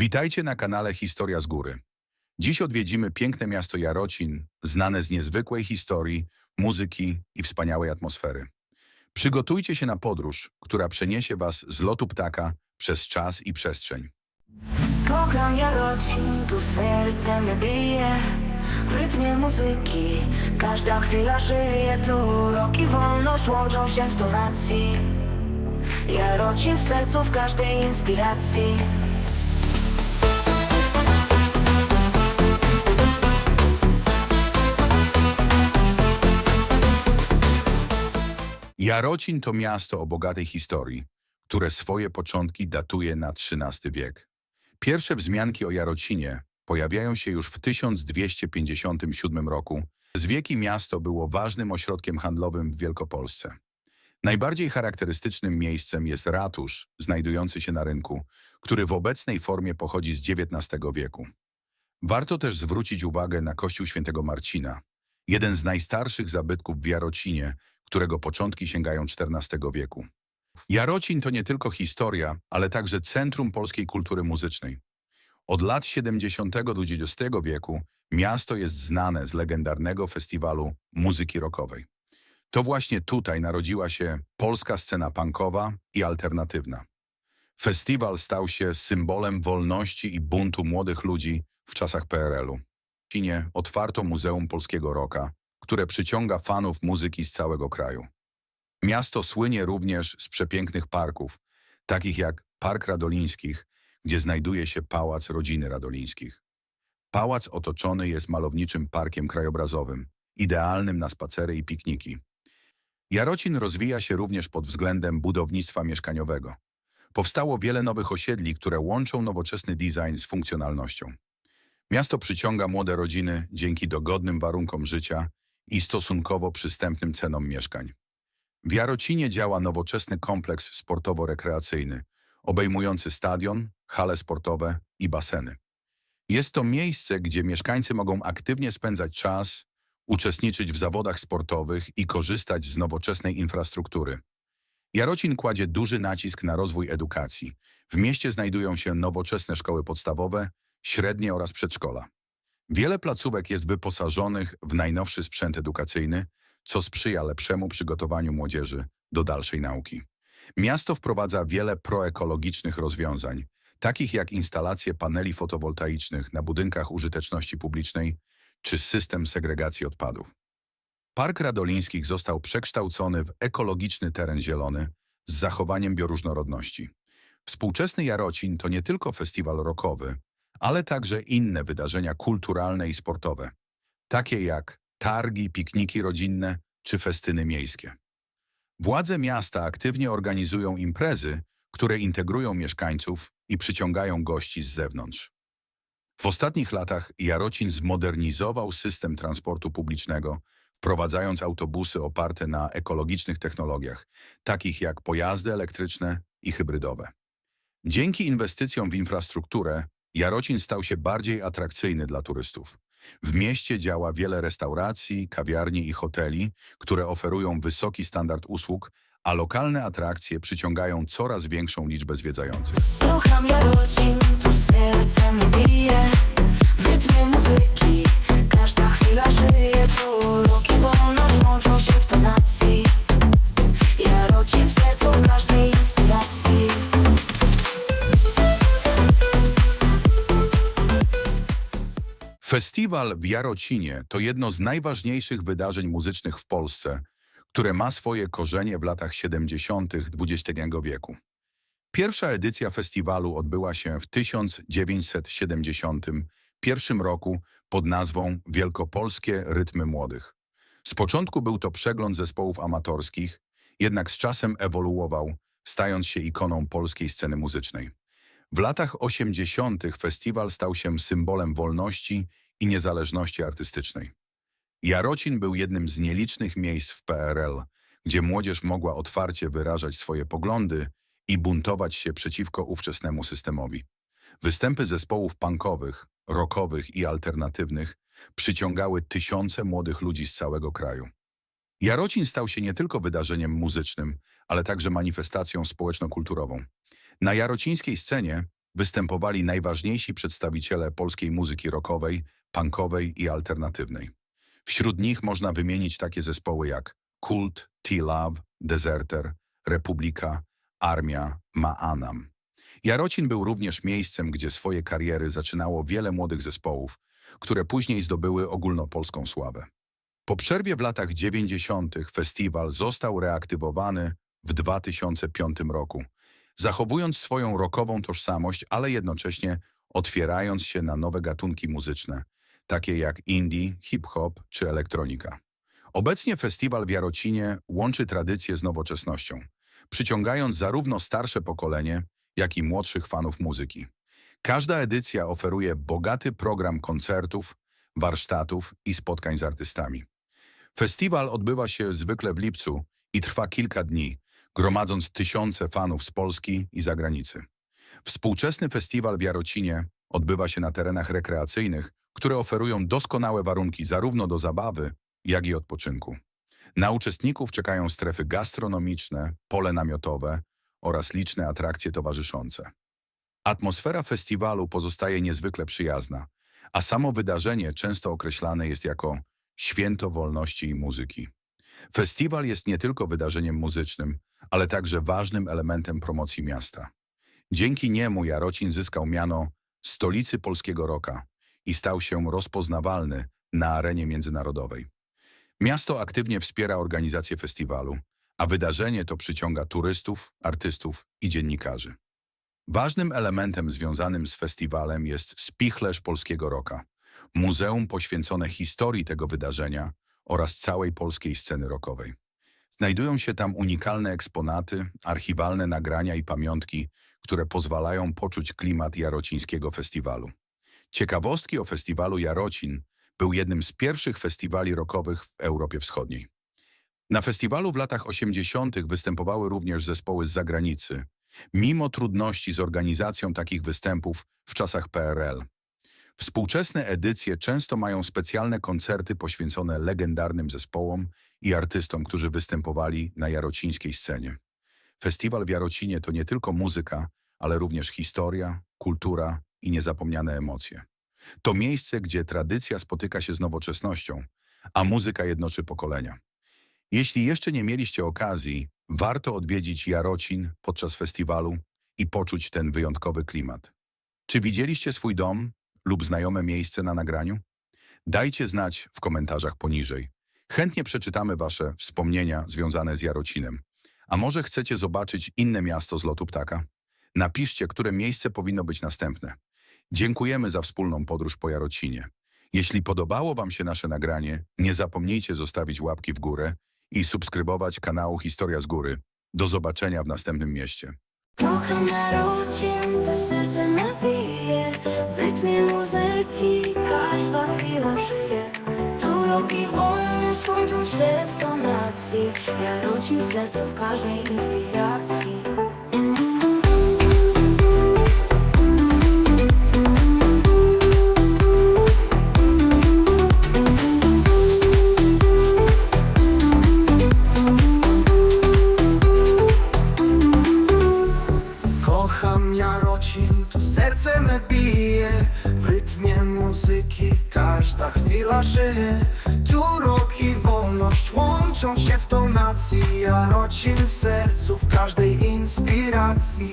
Witajcie na kanale Historia z Góry. Dziś odwiedzimy piękne miasto Jarocin, znane z niezwykłej historii, muzyki i wspaniałej atmosfery. Przygotujcie się na podróż, która przeniesie Was z lotu ptaka przez czas i przestrzeń. Kocham Jarocin, tu serce me bije W rytmie muzyki Każda chwila żyje tu Rok i wolność łączą się w tonacji Jarocin w sercu w każdej inspiracji Jarocin to miasto o bogatej historii, które swoje początki datuje na XIII wiek. Pierwsze wzmianki o Jarocinie pojawiają się już w 1257 roku. Z wieki miasto było ważnym ośrodkiem handlowym w Wielkopolsce. Najbardziej charakterystycznym miejscem jest ratusz, znajdujący się na rynku, który w obecnej formie pochodzi z XIX wieku. Warto też zwrócić uwagę na kościół świętego Marcina, jeden z najstarszych zabytków w Jarocinie, którego początki sięgają XIV wieku. Jarocin to nie tylko historia, ale także centrum polskiej kultury muzycznej. Od lat 70. do XX wieku miasto jest znane z legendarnego festiwalu muzyki rockowej. To właśnie tutaj narodziła się polska scena punkowa i alternatywna. Festiwal stał się symbolem wolności i buntu młodych ludzi w czasach PRL-u. W Chinie otwarto Muzeum Polskiego Rocka, które przyciąga fanów muzyki z całego kraju. Miasto słynie również z przepięknych parków, takich jak Park Radolińskich, gdzie znajduje się Pałac Rodziny Radolińskich. Pałac otoczony jest malowniczym parkiem krajobrazowym, idealnym na spacery i pikniki. Jarocin rozwija się również pod względem budownictwa mieszkaniowego. Powstało wiele nowych osiedli, które łączą nowoczesny design z funkcjonalnością. Miasto przyciąga młode rodziny dzięki dogodnym warunkom życia i stosunkowo przystępnym cenom mieszkań. W Jarocinie działa nowoczesny kompleks sportowo-rekreacyjny, obejmujący stadion, hale sportowe i baseny. Jest to miejsce, gdzie mieszkańcy mogą aktywnie spędzać czas, uczestniczyć w zawodach sportowych i korzystać z nowoczesnej infrastruktury. Jarocin kładzie duży nacisk na rozwój edukacji. W mieście znajdują się nowoczesne szkoły podstawowe, średnie oraz przedszkola. Wiele placówek jest wyposażonych w najnowszy sprzęt edukacyjny, co sprzyja lepszemu przygotowaniu młodzieży do dalszej nauki. Miasto wprowadza wiele proekologicznych rozwiązań, takich jak instalacje paneli fotowoltaicznych na budynkach użyteczności publicznej czy system segregacji odpadów. Park Radolińskich został przekształcony w ekologiczny teren zielony z zachowaniem bioróżnorodności. Współczesny Jarocin to nie tylko festiwal rockowy, ale także inne wydarzenia kulturalne i sportowe, takie jak targi, pikniki rodzinne czy festyny miejskie. Władze miasta aktywnie organizują imprezy, które integrują mieszkańców i przyciągają gości z zewnątrz. W ostatnich latach Jarocin zmodernizował system transportu publicznego, wprowadzając autobusy oparte na ekologicznych technologiach, takich jak pojazdy elektryczne i hybrydowe. Dzięki inwestycjom w infrastrukturę Jarocin stał się bardziej atrakcyjny dla turystów. W mieście działa wiele restauracji, kawiarni i hoteli, które oferują wysoki standard usług, a lokalne atrakcje przyciągają coraz większą liczbę zwiedzających. Jarocin, tu serce me bije Festiwal w Jarocinie to jedno z najważniejszych wydarzeń muzycznych w Polsce, które ma swoje korzenie w latach 70. XX wieku. Pierwsza edycja festiwalu odbyła się w 1971 roku pod nazwą Wielkopolskie Rytmy Młodych. Z początku był to przegląd zespołów amatorskich, jednak z czasem ewoluował, stając się ikoną polskiej sceny muzycznej. W latach 80. festiwal stał się symbolem wolności i niezależności artystycznej. Jarocin był jednym z nielicznych miejsc w PRL, gdzie młodzież mogła otwarcie wyrażać swoje poglądy i buntować się przeciwko ówczesnemu systemowi. Występy zespołów punkowych, rockowych i alternatywnych przyciągały tysiące młodych ludzi z całego kraju. Jarocin stał się nie tylko wydarzeniem muzycznym, ale także manifestacją społeczno-kulturową. Na jarocińskiej scenie występowali najważniejsi przedstawiciele polskiej muzyki rockowej, punkowej i alternatywnej. Wśród nich można wymienić takie zespoły jak Kult, T-Love, Deserter, Republika, Armia, Maanam. Jarocin był również miejscem, gdzie swoje kariery zaczynało wiele młodych zespołów, które później zdobyły ogólnopolską sławę. Po przerwie w latach 90. festiwal został reaktywowany w 2005 roku, zachowując swoją rockową tożsamość, ale jednocześnie otwierając się na nowe gatunki muzyczne, takie jak indie, hip-hop czy elektronika. Obecnie festiwal w Jarocinie łączy tradycję z nowoczesnością, przyciągając zarówno starsze pokolenie, jak i młodszych fanów muzyki. Każda edycja oferuje bogaty program koncertów, warsztatów i spotkań z artystami. Festiwal odbywa się zwykle w lipcu i trwa kilka dni, gromadząc tysiące fanów z Polski i zagranicy. Współczesny festiwal w Jarocinie odbywa się na terenach rekreacyjnych, które oferują doskonałe warunki zarówno do zabawy, jak i odpoczynku. Na uczestników czekają strefy gastronomiczne, pole namiotowe oraz liczne atrakcje towarzyszące. Atmosfera festiwalu pozostaje niezwykle przyjazna, a samo wydarzenie często określane jest jako święto wolności i muzyki. Festiwal jest nie tylko wydarzeniem muzycznym, ale także ważnym elementem promocji miasta. Dzięki niemu Jarocin zyskał miano stolicy polskiego roka i stał się rozpoznawalny na arenie międzynarodowej. Miasto aktywnie wspiera organizację festiwalu, a wydarzenie to przyciąga turystów, artystów i dziennikarzy. Ważnym elementem związanym z festiwalem jest Spichlerz Polskiego Roka, muzeum poświęcone historii tego wydarzenia oraz całej polskiej sceny rockowej. Znajdują się tam unikalne eksponaty, archiwalne nagrania i pamiątki, które pozwalają poczuć klimat jarocińskiego festiwalu. Ciekawostki o festiwalu Jarocin był jednym z pierwszych festiwali rockowych w Europie Wschodniej. Na festiwalu w latach 80. występowały również zespoły z zagranicy, mimo trudności z organizacją takich występów w czasach PRL. Współczesne edycje często mają specjalne koncerty poświęcone legendarnym zespołom i artystom, którzy występowali na jarocińskiej scenie. Festiwal w Jarocinie to nie tylko muzyka, ale również historia, kultura i niezapomniane emocje. To miejsce, gdzie tradycja spotyka się z nowoczesnością, a muzyka jednoczy pokolenia. Jeśli jeszcze nie mieliście okazji, warto odwiedzić Jarocin podczas festiwalu i poczuć ten wyjątkowy klimat. Czy widzieliście swój dom lub znajome miejsce na nagraniu? Dajcie znać w komentarzach poniżej. Chętnie przeczytamy Wasze wspomnienia związane z Jarocinem. A może chcecie zobaczyć inne miasto z lotu ptaka? Napiszcie, które miejsce powinno być następne. Dziękujemy za wspólną podróż po Jarocinie. Jeśli podobało Wam się nasze nagranie, nie zapomnijcie zostawić łapki w górę i subskrybować kanału Historia z Góry. Do zobaczenia w następnym mieście. Kocham Jarocin, to serce me bije W rytmie muzyki. Każda chwila żyje. Tu rok i wolność łączą się w tonacji. Jarocin w sercu w każdej inspiracji. Kocham Jarocin, tu serce me Tu rok i wolność łączą się w tonacji. Jarocin w sercu, w każdej inspiracji